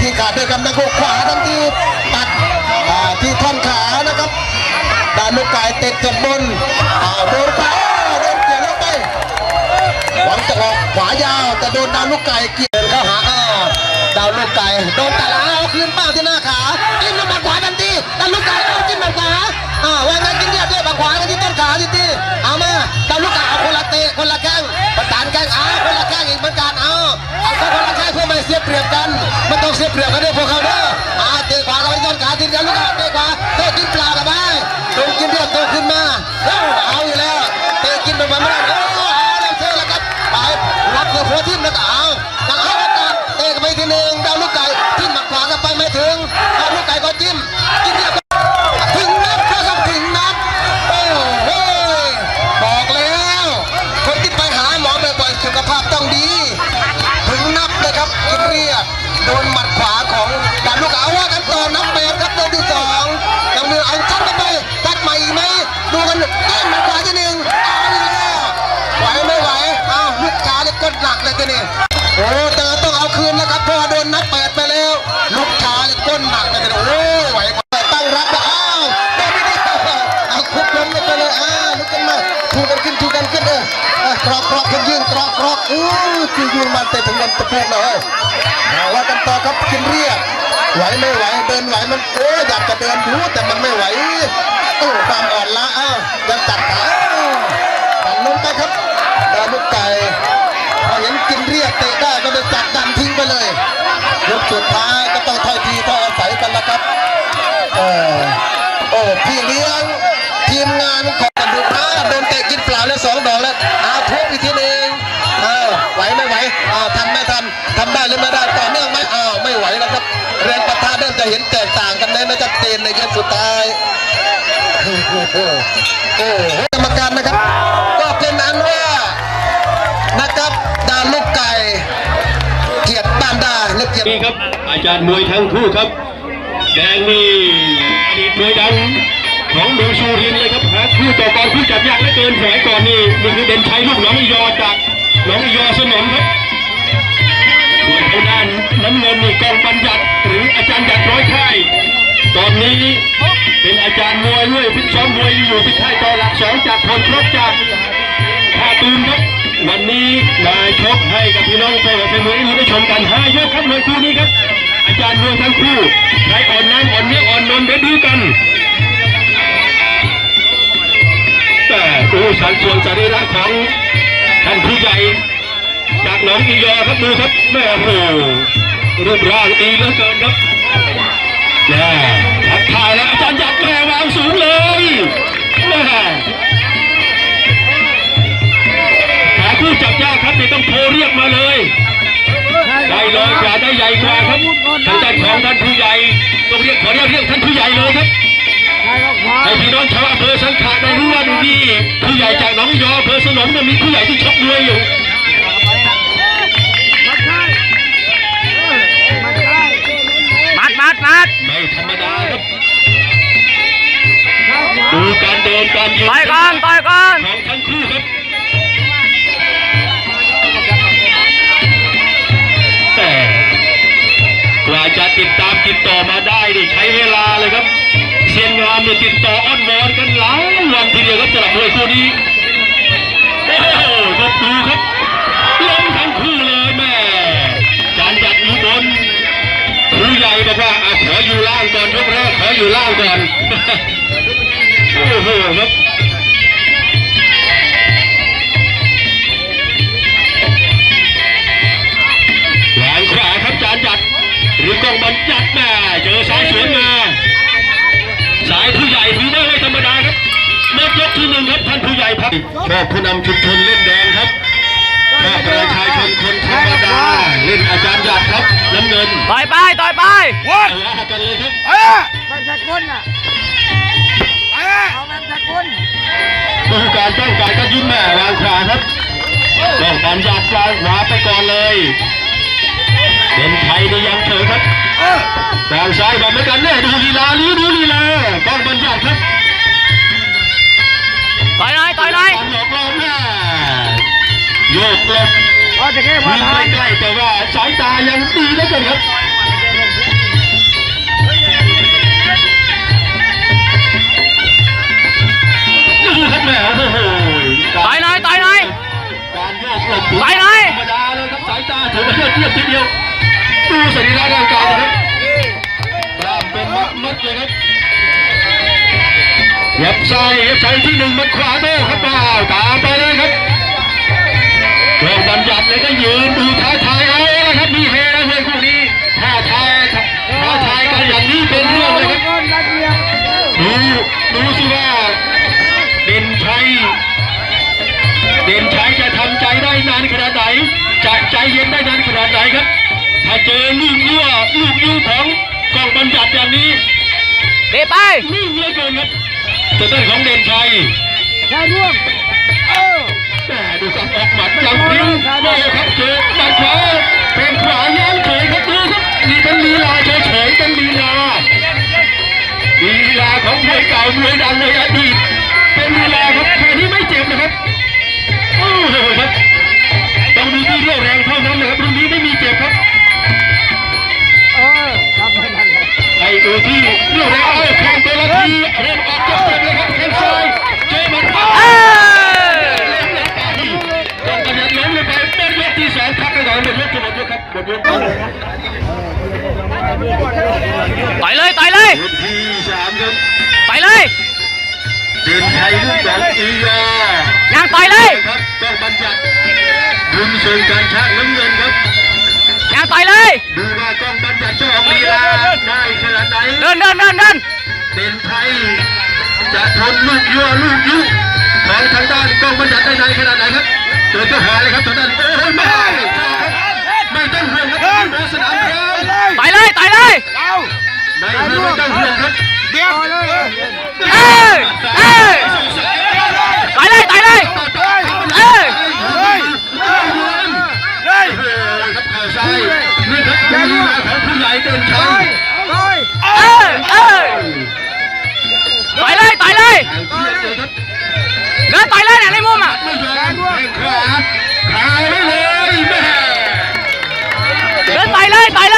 ทีขาด้วยกันนะโขขวาทันทีตัดที่ท่อนขานะครับดานลูกไก่เตะจากบนโดนขาโดนเกี่ยวแล้วไปหวังจะออกขวายาวแต่โดนดาวลูกไก่เกี่ยวเข้าหาดาวลูกไก่โดนตะลาเอาคืนเป้าที่หน้าขาจิ้มลงมาขวาทันทีดาวลูกไก่เอาจิ้มมาขวาอ่าว่าไงกินเดียดด้วยมาขวากันที่ต้นขาทันทีเอามาดาวลูกไก่เอาคนละเตะคนละแข้ ไม่ ยังมีเอาชัดกันไปตัดใหม่อีกไหมดูกันเอ้ยหมัดขวาทีหนึ่งเอาอีกแล้วไหวไม่ไหวอ้าวลูกขาเลยกดหนักเลยทีนี้โอ้แต่ต้องเอาคืนนะครับเพราะโดนนับแปดไปแล้วลูกขาเลยก้นหนักเลยทีนี้โอ้ไหวตั้งรับนะอ้าวโดนไปดิเอาคุบล้มไปเลยอ้าวลุกขึ้นมาถูกันขึ้นถูกันขึ้นเออเออกรอกกรอกคนยืน อกกรอกอู้ที่ยืนมันเตะถึงลำตะพูกเลยเอาว่ากันต่อครับกินเรียกไหวไม่ไหวเดินไหวมันโอ้อยากจะเดินรู้แต่มันไม่ไหวโอ้ความอ่อนล้าอ้าวยังตัดขาอ้าวดันลงไปครับดาวลูกไก่พอเห็นกินเรียกเตะได้ก็เลยจัดดันทิ้งไปเลยยกสุดท้ายก็ต้องถอยทีถ้อยอาศัยกันละครับเออโอ้พี่เลี้ยงทีมงานของกันดูอ้าโดนเตะกินเปล่าแล้วสองดอกแล้วอาทุบอีกทีนึง จะเห็นแตกต่างกันเลยนะชัดเจนในเกมสุดท้ายโอ้โหกรรมการนะครับ ก็เป็นอันว่านะครับดาลูกไก่ เกียรติบ้านดาและเกียรตินี่ครับ อาจารย์มวยทั้งคู่ครับ แดงนี่อดีตมวยดังของเมืองชูรินเลยครับหาคู่ต่อกรคู่จับยากเหลือเกินสมัยก่อนนี่นี่คือเด่นชัยลูกหนองยอจากหนองยอสนมครับ ส่วนทาด้านน้ำเงินนี่กองบัญญัติหรืออาจารย์หยัดร้อยค่ายตอนนี้เป็นอาจารย์มวยด้วยฟิตซ้อมมวยอยู่ที่ค่ายต่อหลักสองจากพลครบจากท่าตูนครับวันนี้นายชกให้กับพี่น้องแฟนมวยได้รู้ได้ชมกันห้ายกครับมวยคู่นี้ครับ อาจารย์มวยทั้งคู่ใครอ่อนน้ำอ่อนเนื้ออ่อนนมเดี๋ยวดูกันแต่ดูสัดส่วนสรีระของท่านผู้ใหญ่ จากหนองอียอครับดูครับแม่โอ้โหรูปร่างดีเหลือเกินครับแน่ทักทายแล้วอาจารย์หยัดแม่วางสูงเลยแม่หาคู่จับยากครับนี่ต้องโทรเรียกมาเลยได้เลยกว่าได้ใหญ่กว่าครับทางด้านของท่านผู้ใหญ่ต้องเรียกขอเรียกเรียกท่านผู้ใหญ่เลยครับให้พี่น้องชาวอำเภอสังขะได้รู้ว่าดูนี่ผู้ใหญ่จากหนองยออำเภอสนมเนี่ยมีผู้ใหญ่ที่ชกมวยอยู่ ติดต่อมาได้นี่ใช้เวลาเลยครับเซียนงามเนี่ยติดต่ออ้อนวอนกันหลายวันทีเดียวครับสำหรับมวยคู่นี้โอ้โหครับดูครับล้มทั้งคู่เลยแม่การจัดอยู่บนครูใหญ่บอกว่าอะขออยู่ล่างก่อนยกแรกขออยู่ล่างก่อนโอ้โหครับ รือกองบอลจัดแม่เจอซ้ายสวนมาสายผู้ใหญ่ถือว่าไม่ธรรมดาครับหมดยกที่หนึ่งครับท่านผู้ใหญ่พักชอบผู้นำชุมชนเล่นแดงครับชอบประชาชนคนธรรมดาเล่นอาจารย์หยัดครับน้ำเงินต่อยไปต่อยไปเอาละกันเลยครับแบบสกุลน่ะเอาแบบสกุลดูการต้องการก็ยิ้มแม่วางขวาครับต้องการยัดวางขวาไปก่อนเลย เป็นไทยก็ยังเถอะครับแต่ซ้ายแบบหมืกันแน่ดูลีลาดูดูลีลาป้องบรรยากครับต่อยหน่อยต่อยหน่อยหลบลมหน้าโยกลบวิ่งใกล้แต่ว่าสายตายังตีได้กันครับดูครับแม่อ้โต่ยหน่อยต่อหน่อยการโยกหลบต่ยนธรรมดาเลยครับสายตาเธอว่าเยี่ยมเยี่ยมทีเดียว ดูสรีระร่างกายนะครับกล้ามเป็นมัดมัดเลยครับยับซ้ายเย็บซ้ายที่หนึ่งมัดขวาโต้ครับเปล่าตามไปเลยครับเครื่องบัญญัติเลยก็ยืนดูท้าทาย บัญญัติอย่างนี้ดีไปนิ่งเหลือเกินครับตัวต้นของเด่นชัยแค่ร่วมเออแม่ดูสับออกหมัดอย่างพริ้วโอ้ครับเจอหมัดขวาเป็นขวาย้อนเฉยครับดูครับนี่เป็นลีลาเฉยๆเป็นลีลาลีลาของมวยเก่ามวยดังในอดีตเป็นลีลาครับแค่นี้ไม่เจ็บนะครับโอ้โหครับต้องดูที่เรี่ยวแรงเท่านั้นนะครับรุ่นนี้ไม่มีเจ็บครับ เลยไอ้ดูที่เรี่ยวแรงเอาแข่งตัวละทีเริ่มออกเจ็บๆเลยครับแข้งซ้ายเจอหมันเข้าเอ้ยต้องกระยันล้มลงไปเป็นยกที่สองพักกันก่อนหมดยกจะหมดยกครับหมดยกครับต่อยเลยต่อยเลยยกที่สามครับต่อยเลยเด่นชัยลูกหลงอียายังต่อยเลยครับต้องบัญญัติบุญส่งการช้างน้ำเงินครับยัง ต่อยเลยดูว่ากล้องบัญญัติจะออกลีลาได้ขนาดไหนเดินเดินเดินเดินเด่นไทยจะทนลูกยั่วลูกยุของทางด้านกล้องบัญญัติได้นานขนาดไหนครับเจอเจ้าหาเลยครับทางด้านโอ้ยไม่ไม่ต้องห่วงครับโอสนามครับต่อยเลยต่อยเลยไม่ไม่ต้องห่วงครับเดียวเลยเอ้ยเอ้ยต่อยเลยต่อยเลยเอ้ย ขาไปเลยแม่เดินต่อยเลยต่อยเลย